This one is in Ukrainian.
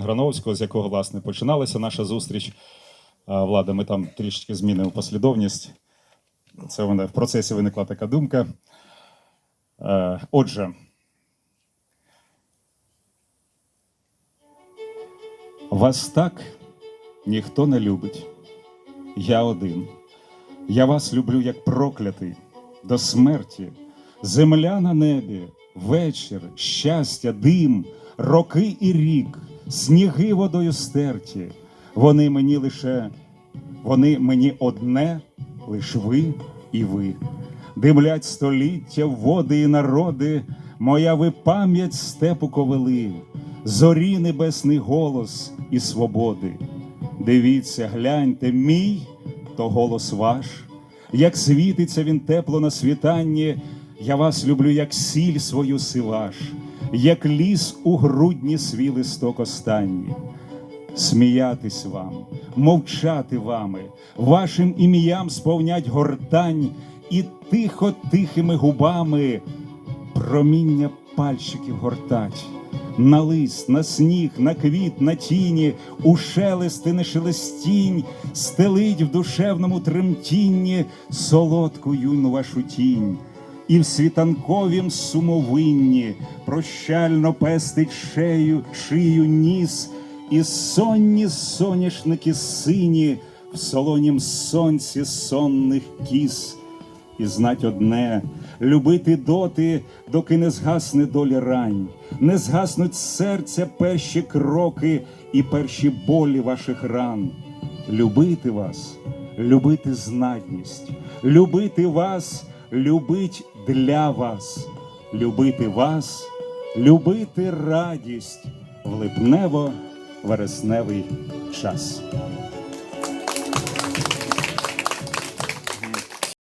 Грановського, з якого власне починалася наша зустріч. Влада, ми там трішечки змінимо послідовність. Це в процесі виникла така думка. Е, Отже, вас так ніхто не любить. Я один. Я вас люблю як проклятий до смерті. Земля на небі, вечір, щастя, дим, роки і рік, сніги водою стерті. Вони мені лише, вони мені одне, лиш ви і ви. Димлять століття, води і народи, моя ви пам'ять степу ковили, зорі небесний голос і свободи. Дивіться, гляньте, мій то голос ваш, як світиться він тепло на світанні, я вас люблю, як сіль свою сиваш, як ліс у грудні свій листок останній. Сміятись вам, мовчати вами, вашим ім'ям сповнять гортань, і тихо тихими губами проміння пальчиків гортать. На лист, на сніг, на квіт, на тіні, у шелести не шелестінь, стелить в душевному тремтінні солодку юну вашу тінь, і в світанковім сумовинні прощально пестить шею, шию ніс, і сонні соняшники сині в солонім сонці сонних кіс. І знать одне любити доти, доки не згасне доля рань, не згаснуть серця перші кроки і перші болі ваших ран. Любити вас, любити знатність, любити вас, любить для вас, любити вас, любити радість в липнево вересневий час.